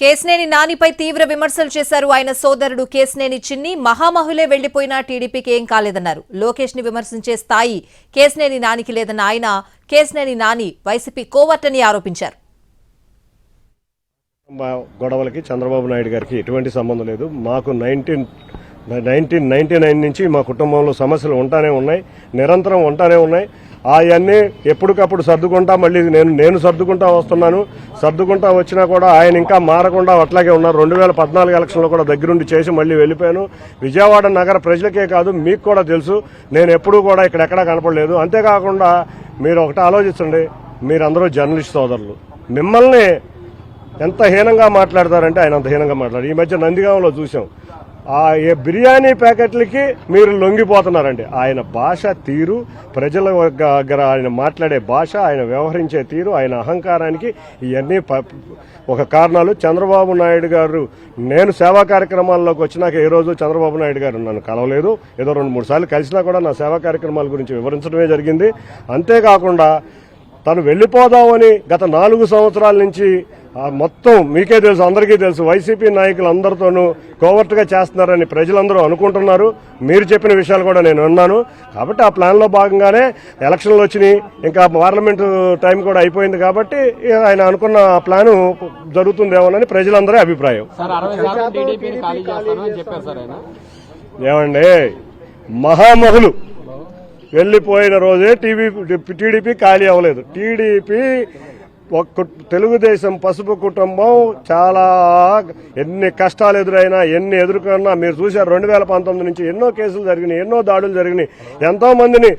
కేసినేని నానిపై తీవ్ర విమర్శలు చేశారు ఆయన సోదరుడు కేసినేని చిన్ని. మహామహులే వెళ్ళిపోయినా టీడీపీకి ఏం కాలేదన్నారు. లోకేష్ని విమర్శించే స్థాయి కేసినేని నానికి లేదన్న ఆయన కేసినేని నాని వైసీపీ కోవర్టని ఆరోపించారు. గొడవలకి చంద్రబాబు నాయుడు గారికి ఎటువంటి సంబంధం లేదు. మాకు నైన్టీన్ నైన్టీన్ నైన్టీ నైన్ నుంచి మా కుటుంబంలో సమస్యలు ఉంటానే ఉన్నాయి. నిరంతరం ఉంటానే ఉన్నాయి. అవన్నీ ఎప్పటికప్పుడు సర్దుకుంటా మళ్ళీ నేను నేను సర్దుకుంటా వస్తున్నాను. సర్దుకుంటా వచ్చినా కూడా ఆయన ఇంకా మారకుండా అట్లాగే ఉన్నారు. రెండు వేల పద్నాలుగు ఎలక్షన్లో కూడా దగ్గరుండి చేసి మళ్ళీ వెళ్ళిపోయాను. విజయవాడ నగర ప్రజలకే కాదు మీకు కూడా తెలుసు. నేను ఎప్పుడూ కూడా ఇక్కడ ఎక్కడా కనపడలేదు. అంతేకాకుండా మీరు ఒకటి ఆలోచించండి. మీరందరూ జర్నలిస్ట్ సోదరులు. మిమ్మల్ని ఎంత హీనంగా మాట్లాడతారంటే ఆయన అంత హీనంగా మాట్లాడారు. ఈ మధ్య నందిగాంలో చూసాం ఆ ఏ బిర్యానీ ప్యాకెట్లకి మీరు లొంగిపోతున్నారండి. ఆయన భాష తీరు ప్రజల దగ్గర ఆయన మాట్లాడే భాష ఆయన వ్యవహరించే తీరు ఆయన అహంకారానికి ఇవన్నీ ప- ఒక కారణాలు. చంద్రబాబు నాయుడు గారు నేను సేవా కార్యక్రమాల్లోకి వచ్చినాక ఏ రోజు చంద్రబాబు నాయుడు గారు నన్ను కలవలేదు. ఏదో రెండు మూడు సార్లు కలిసినా కూడా నా సేవా కార్యక్రమాల గురించి వివరించడమే జరిగింది. అంతేకాకుండా తను వెళ్ళిపోదామని గత నాలుగు సంవత్సరాల నుంచి మొత్తం మీకే తెలుసు అందరికీ తెలుసు వైసీపీ నాయకులు అందరితోనూ కోవర్ట్గా చేస్తున్నారని ప్రజలందరూ అనుకుంటున్నారు. మీరు చెప్పిన విషయాలు కూడా నేను విన్నాను. కాబట్టి ఆ ప్లాన్లో భాగంగానే ఎలక్షన్లు వచ్చినాయి. ఇంకా పార్లమెంటు టైం కూడా అయిపోయింది కాబట్టి ఆయన అనుకున్న ప్లాను జరుగుతుందేమోనని ప్రజలందరి అభిప్రాయం. ఏమండి మహామహులు. వెళ్ళిపోయిన రోజే టీవీ టీడీపీ ఖాళీ అవ్వలేదు. టీడీపీ తెలుగుదేశం పసుపు కుటుంబం చాలా ఎన్ని కష్టాలు ఎదురైనా ఎన్ని ఎదుర్కొన్నా మీరు చూశారు రెండు వేల పంతొమ్మిది నుంచి ఎన్నో కేసులు జరిగినాయి ఎన్నో దాడులు జరిగినాయి. ఎంతో మందిని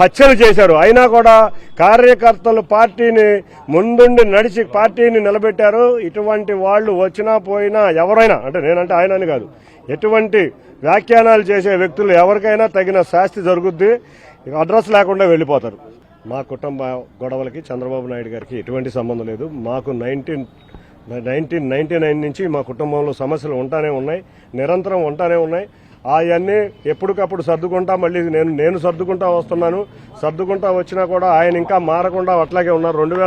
హత్యలు చేశారు. అయినా కూడా కార్యకర్తలు పార్టీని ముందుండి నడిచి పార్టీని నిలబెట్టారు. ఇటువంటి వాళ్ళు వచ్చినా పోయినా ఎవరైనా అంటే నేనంటే ఆయన అని కాదు ఎటువంటి వ్యాఖ్యానాలు చేసే వ్యక్తులు ఎవరికైనా తగిన శాస్తి జరుగుద్ది అడ్రస్ లేకుండా వెళ్ళిపోతారు. మా కుటుంబ గొడవలకి చంద్రబాబు నాయుడు గారికి ఎటువంటి సంబంధం లేదు. మాకు నైన్టీన్ నైన్టీన్ నైన్టీ నైన్ నుంచి మా కుటుంబంలో సమస్యలు ఉంటానే ఉన్నాయి నిరంతరం ఉంటానే ఉన్నాయి. అవన్నీ ఎప్పటికప్పుడు సర్దుకుంటా మళ్ళీ నేను నేను సర్దుకుంటా వస్తున్నాను. సర్దుకుంటా వచ్చినా కూడా ఆయన ఇంకా మారకుండా అట్లాగే ఉన్నారు. రెండు వేల